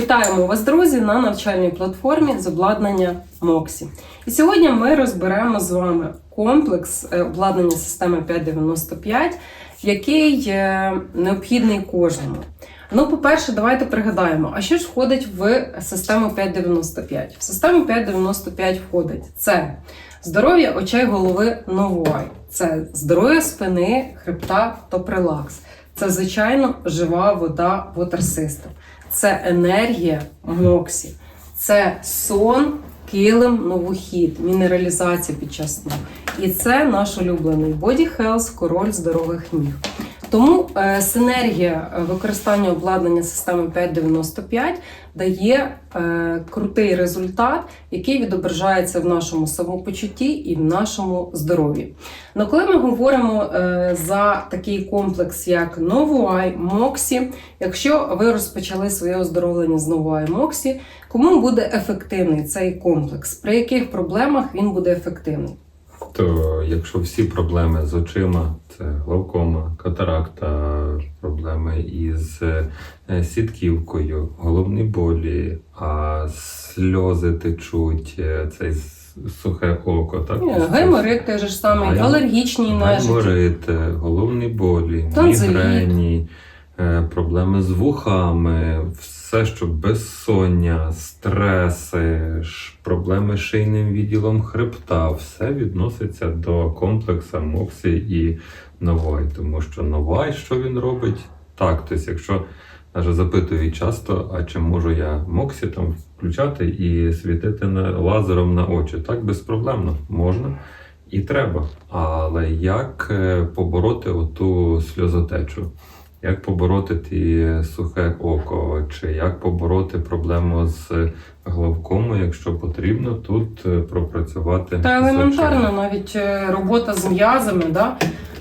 Вітаємо вас, друзі, на навчальній платформі з обладнання Моксі. І сьогодні ми розберемо з вами комплекс е, обладнання системи 595, який е, необхідний кожному. Ну, по-перше, давайте пригадаємо, а що ж входить в систему 595? В систему 595 входить це здоров'я очей, голови, новой, це здоров'я спини, хребта та прилакс. Це, звичайно, жива вода Water System. Це енергія Моксі, це сон, килим, новохід, мінералізація під час сну. І це наш улюблений Body Health, король здорових ніг. Тому е, синергія е, використання обладнання системи 595 дає е, крутий результат, який відображається в нашому самопочутті і в нашому здоров'ї. Ну, коли ми говоримо е, за такий комплекс, як Новуай, Моксі, якщо ви розпочали своє оздоровлення з Новуай Моксі, кому буде ефективний цей комплекс? При яких проблемах він буде ефективний? То якщо всі проблеми з очима, це глаукома, катаракта, проблеми із е, сітківкою, головні болі, а сльози течуть, е, це сухе око, так? Гайморит же ж самий, Гайм- алергічні нежиті. Гайморит, е, головні болі, Тонзиліт. мігрені, проблеми з вухами, все, що безсоння, стреси, проблеми з шийним відділом хребта, все відноситься до комплексу Моксі і Новай. Тому що Новай, що він робить? Так, тобто, якщо навіть запитують часто, а чи можу я Моксі там включати і світити на, лазером на очі? Так, безпроблемно, можна. І треба. Але як е, побороти оту сльозотечу? Як побороти ті сухе око? Чи як побороти проблему з главкомою, якщо потрібно тут е, пропрацювати? Та елементарно навіть е, робота з м'язами. Да?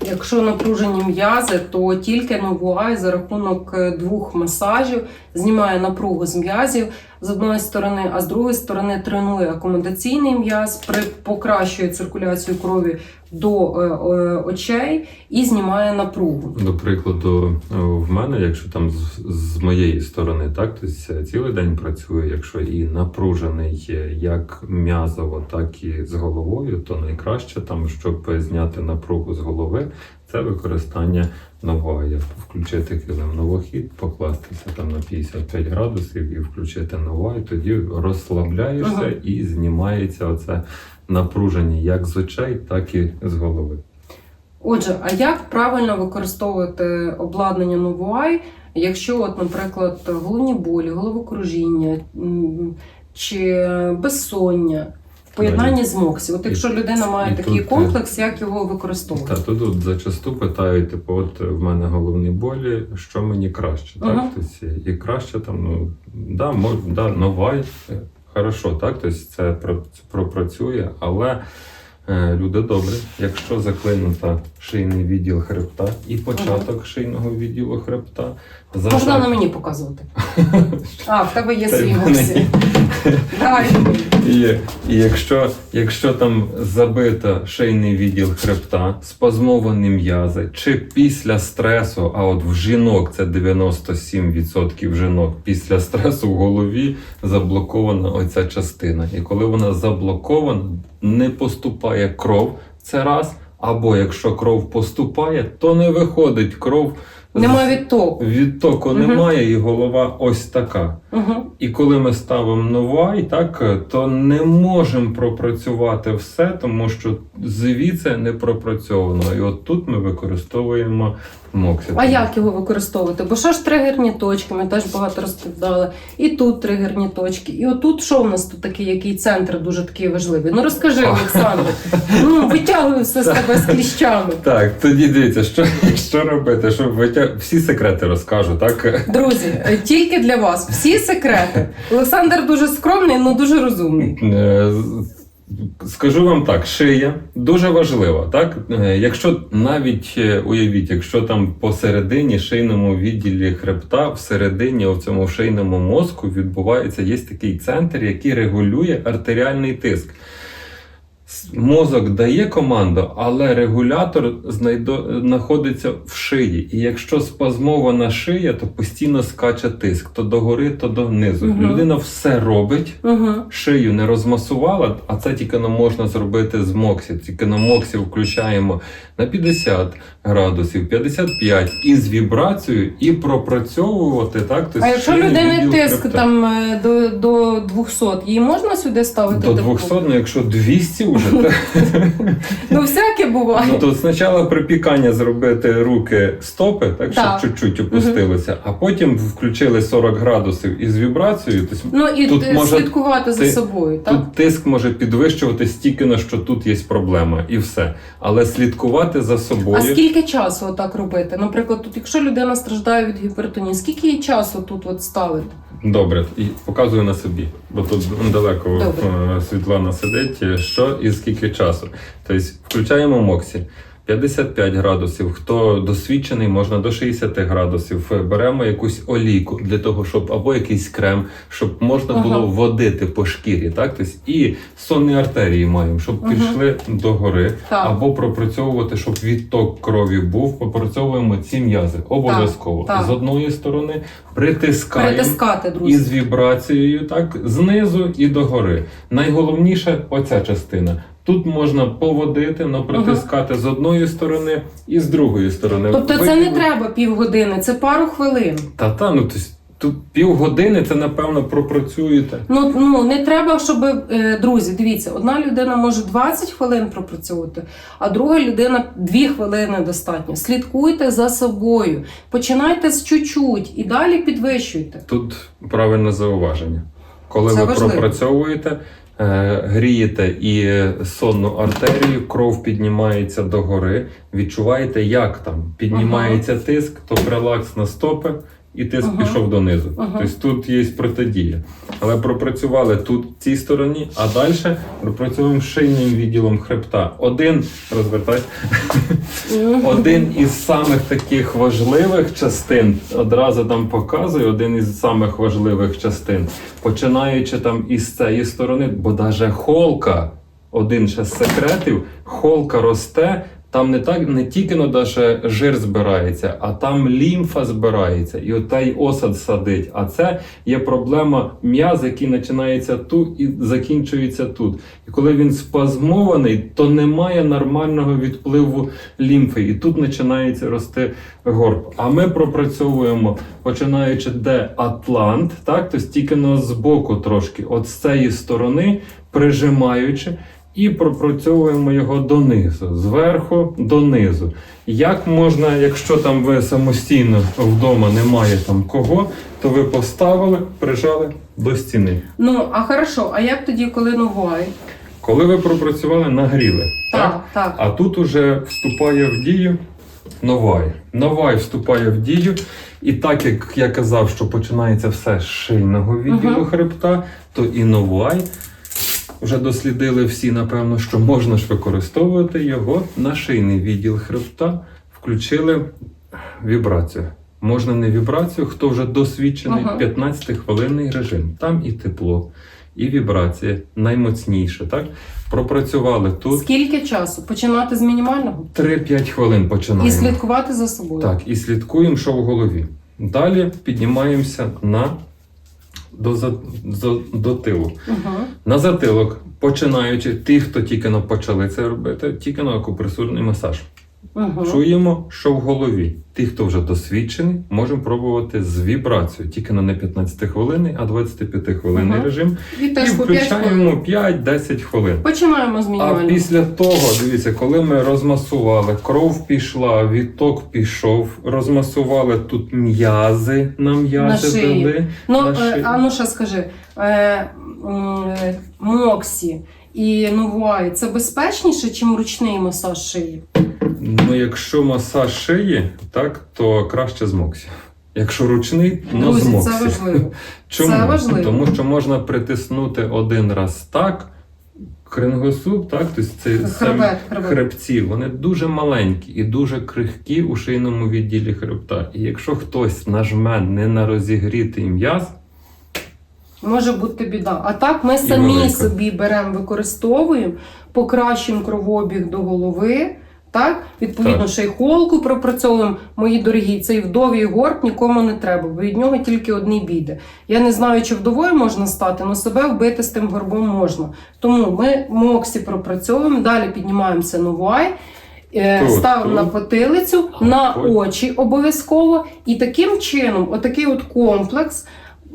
Якщо напружені м'язи, то тільки новуай за рахунок е, двох масажів знімає напругу з м'язів з одної сторони, а з другої сторони тренує акомодаційний м'яз, покращує циркуляцію крові до е, е, очей і знімає напругу. До прикладу, е, в мене, якщо там з, з моєї сторони, так, тобто цілий день працюю, якщо і напружений як м'язово, так і з головою, то найкраще там, щоб зняти напругу з голови, це використання новая. Включити килим новохід, покластися там на 55 градусів і включити новай, тоді розслабляєшся Ага. і знімається оце напруження як з очей, так і з голови. Отже, а як правильно використовувати обладнання Новуай, якщо, от, наприклад, головні болі, головокружіння чи безсоння в поєднанні з Моксі? От якщо людина має такий тут, е, комплекс, як його використовувати? Та тут от зачасту питають, типу, от в мене головні болі, що мені краще, так? Ага. Тобто, і краще там, ну да, мож, да, новай, е, хорошо, так? Тобто це пропрацює, але е, люди добрі, якщо заклинута шийний відділ хребта і початок шийного відділу хребта, Можна на мені показувати. А, в тебе є свій. Давай. І, і якщо, якщо там забито шийний відділ хребта, спазмовані м'язи, чи після стресу, а от в жінок це 97% жінок, після стресу в голові заблокована оця частина. І коли вона заблокована, не поступає кров, це раз. Або якщо кров поступає, то не виходить кров. З- Нема відтоку. Відтоку Мгм. немає, і голова ось така. Угу. І коли ми ставимо новай, так то не можемо пропрацювати все, тому що звідси не пропрацьовано. І от тут ми використовуємо моксі. А як його використовувати? Бо що ж тригерні точки, ми теж багато розповідали. І тут тригерні точки. І отут що в нас тут такий, який центр дуже такий важливий? Ну розкажи, Олександр. Ну, витягуй все з тебе з кліщами. Так, тоді дивіться, що, що робити, щоб витяг... всі секрети розкажу, так? Друзі, е, тільки для вас всі секрети. Олександр дуже скромний, але дуже розумний. Е, Скажу вам так, шия дуже важлива. Так? Е, Якщо навіть уявіть, якщо там посередині шийному відділі хребта, всередині в цьому шийному мозку відбувається є такий центр, який регулює артеріальний тиск. Мозок дає команду, але регулятор знайдо, знаходиться в шиї. І якщо спазмована шия, то постійно скаче тиск то догори, то донизу. Мгм. Людина все робить, Угу. шию не розмасувала, а це тільки не можна зробити з Моксі. Тільки на Моксі включаємо на 50 градусів, 55 і з вібрацією, і пропрацьовувати так. тобто А якщо людини тиск хребта. там е, до, до 200, її можна сюди ставити? до таку? 200, ну якщо 200 вже, то, Ну всяке буває. ну то спочатку припікання зробити руки стопи, так щоб Так. чуть-чуть опустилося, а потім включили 40 градусів із вібрацією. Тобто Ну і Тут може слідкувати за ти- собою, так? Тут тиск може підвищувати стільки, на що тут є проблема, і все. Але слідкувати за собою. А скільки часу отак робити? Наприклад, тут, якщо людина страждає від гіпертонії, скільки їй часу тут от ставити? Добре, і показую на собі, бо тут далеко Добре. е, Світлана сидить. Що і скільки часу? Тобто включаємо Моксі. 55 градусів. Хто досвідчений, можна до 60 градусів. Беремо якусь олійку для того, щоб або якийсь крем, щоб можна Ага. було водити по шкірі. Так? Тобто, і сонні артерії маємо, щоб Ага. пішли догори, Так. або пропрацьовувати, щоб відток крові був. Попрацьовуємо ці м'язи обов'язково. так. З одної сторони притискаємо. Перетискати, друзі. І з вібрацією, так, знизу і догори. Найголовніше оця частина. Тут можна поводити, но притискати з одної сторони і з другої сторони. Тобто це не треба півгодини, це пару хвилин. Та та, ну тобто, тут півгодини це напевно пропрацюєте. Ну, ну не треба, щоб е, друзі, дивіться, одна людина може 20 хвилин пропрацьовувати, а друга людина 2 хвилини достатньо. Слідкуйте за собою, починайте з чуть-чуть і далі підвищуйте. Тут правильне зауваження. Коли Це ви важливо. пропрацьовуєте, грієте і сонну артерію, кров піднімається догори, відчуваєте, як там піднімається тиск, то релакс на стопи. І тиск Ага. пішов донизу. Ага. Тобто тут є протидія. Але пропрацювали тут в цій стороні, а далі пропрацюємо шийним відділом хребта. Один розвертай. Один із самих таких важливих частин, одразу там показую, один із самих важливих частин, починаючи там із цієї сторони, бо даже холка, один ще з секретів, холка росте. Там не так не тільки ну, даже жир збирається, а там лімфа збирається, і отай осад садить. А це є проблема м'яз, який починається тут і закінчується тут. І коли він спазмований, то немає нормального відпливу лімфи, і тут починається рости горб. А ми пропрацьовуємо, починаючи де Атлант, так, тобто тільки на збоку трошки, от з цієї сторони, прижимаючи. І пропрацьовуємо його донизу, зверху донизу. Як можна, якщо там ви самостійно вдома немає там кого, то ви поставили, прижали до стіни. Ну, а хорошо, а як тоді, коли ногою? Коли ви пропрацювали, нагріли. Так, так. А тут уже вступає в дію новай. Новай вступає в дію. І так як я казав, що починається все з шийного відділу Мгм. хребта, то і новай. Вже дослідили всі, напевно, що можна ж використовувати його на шийний відділ хребта. Включили вібрацію. Можна не вібрацію, хто вже досвідчений Ага. 15-хвилинний режим. Там і тепло, і вібрація наймоцніше. Так? Пропрацювали тут. Скільки часу? Починати з мінімального? 3-5 хвилин починаємо. І слідкувати за собою. Так, і слідкуємо, що в голові. Далі піднімаємося на до, за, до, до тилу. Угу. На затилок, починаючи, ті, хто тільки почали це робити, тільки на акупресурний масаж. Угу. Чуємо, що в голові. Ті, хто вже досвідчений, можемо пробувати з вібрацією. Тільки на не 15 хвилинний, а 25 хвилинний Ага. режим. І І теж по 5 хвилин. включаємо 5-10 хвилин. Починаємо з А після того, дивіться, коли ми розмасували, кров пішла, відток пішов, розмасували тут м'язи на м'язи дали. Ну, на е, шиї. а ну скажи, е, е, Моксі і Новуай це безпечніше, чим ручний масаж шиї? Ну, якщо масаж шиї, так, то краще з Моксі. Якщо ручний, ну з Моксі. це важливо. Чому? це важливо. Тому що можна притиснути один раз так, крингосуп, так, тобто це Хребет, хребет. хребці, вони дуже маленькі і дуже крихкі у шийному відділі хребта. І якщо хтось нажме не на розігрітий м'яз, Може бути біда. А так ми самі велика. собі беремо, використовуємо, покращуємо кровообіг до голови. Так, відповідно, Так. ще й холку пропрацьовуємо. Мої дорогі, цей вдовий горб нікому не треба, бо від нього тільки одні біди. Я не знаю, чи вдовою можна стати, але себе вбити з тим горбом можна. Тому ми моксі пропрацьовуємо, далі піднімаємося на вуай, е, ставимо на потилицю, на очі обов'язково. І таким чином, отакий от комплекс.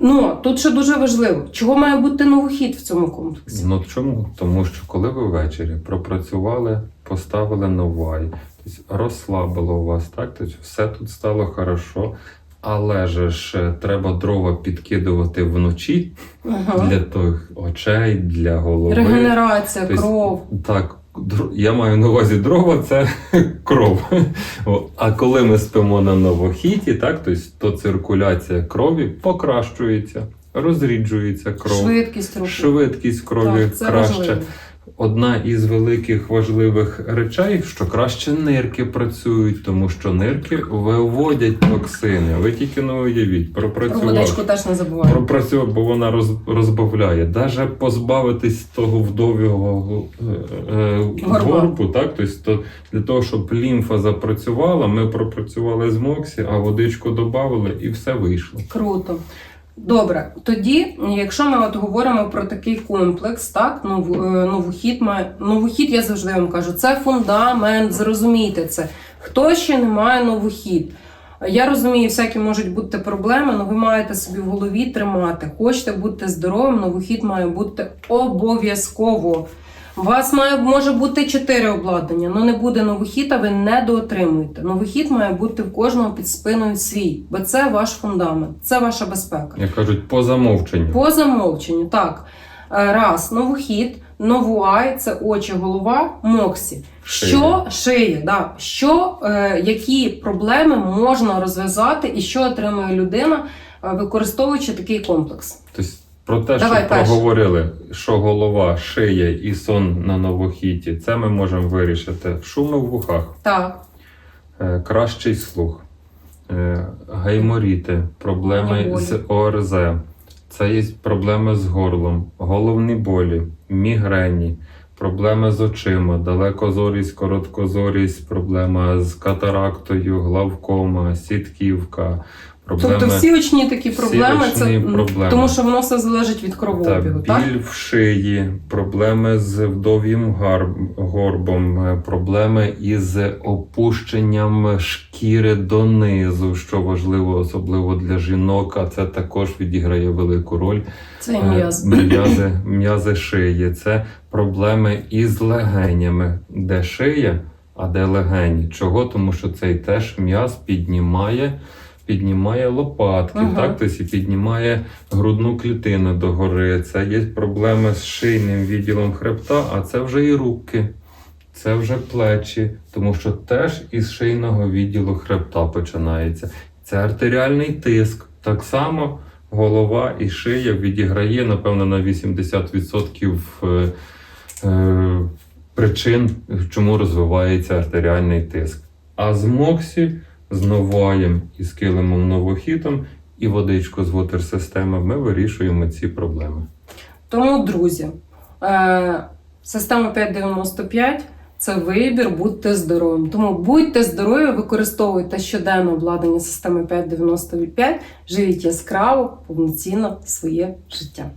Ну тут ще дуже важливо, чого має бути новохід в цьому комплексі. Ну чому? Тому що коли ви ввечері пропрацювали, поставили новай, тобто розслабило у вас, так? Тобто все тут стало хорошо. Але же ж треба дрова підкидувати вночі Ага. для тих очей, для голови. Регенерація, Тобто, кров. Так, я маю на увазі дрова це кров. А коли ми спимо на новохіті, так, тобто, то циркуляція крові покращується, розріджується кров, Швидкість швидкість крові Так, це краще. важливо. Одна із великих важливих речей, що краще нирки працюють, тому що нирки виводять токсини. Ви тільки не уявіть, Про пропрацював. водичку теж не забуваємо. Пропрацював, бо вона роз, розбавляє. Даже позбавитись того вдового е, е, горбу, так? Тобто, то для того, щоб лімфа запрацювала, ми пропрацювали з Моксі, а водичку додали і все вийшло. Круто. Добре, тоді, якщо ми от говоримо про такий комплекс, так, е, новохід. Новохід, я завжди вам кажу, це фундамент, зрозумійте це. Хто ще не має новохід? Я розумію, всякі можуть бути проблеми, але ви маєте собі в голові тримати. Хочете бути здоровим, новохід має бути обов'язково. У вас має може бути чотири обладнання, але не буде новохід, а ви не доотримуєте. Новохід має бути в кожного під спиною свій, бо це ваш фундамент, це ваша безпека. Як кажуть, по замовченню. По замовченню, так. Е, Раз, новохід, новуай, це очі, голова, моксі. Шия. Що шиє, да. що, е, які проблеми можна розв'язати і що отримує людина, е, використовуючи такий комплекс? Тобто, про те, Давай що перше. проговорили, що голова, шия і сон на новохіті, це ми можемо вирішити. Шуми в вухах. Так, Е, Кращий слух, е, гайморіти, проблеми з ОРЗ, це є проблеми з горлом, головні болі, мігрені, проблеми з очима, далекозорість, короткозорість, проблема з катарактою, главкома, сітківка, проблеми. тобто всі очні такі проблеми, це очні м, проблеми. тому що воно все залежить від кровообігу, так? біль в шиї, проблеми з вдов'їм горбом, е, проблеми із опущенням шкіри донизу, що важливо, особливо для жінок, а це також відіграє велику роль. Це Е, м'яз. М'язи, м'язи шиї. Це проблеми із легенями, де шия, а де легені. Чого? Тому що цей теж м'яз піднімає. Піднімає лопатки, Ага. так, тобто і піднімає грудну клітину догори. Це є проблеми з шийним відділом хребта, а це вже і руки, це вже плечі, тому що теж із шийного відділу хребта починається. Це артеріальний тиск. Так само голова і шия відіграє, напевно, на 80% е, е, причин, чому розвивається артеріальний тиск. А з Моксі, з Новаєм і з килимом новохітом і водичку з вотер-системи ми вирішуємо ці проблеми. Тому, друзі, е, система 595 це вибір, будьте здоровим. Тому будьте здорові, використовуйте щоденно обладнання системи 595, живіть яскраво, повноцінно своє життя.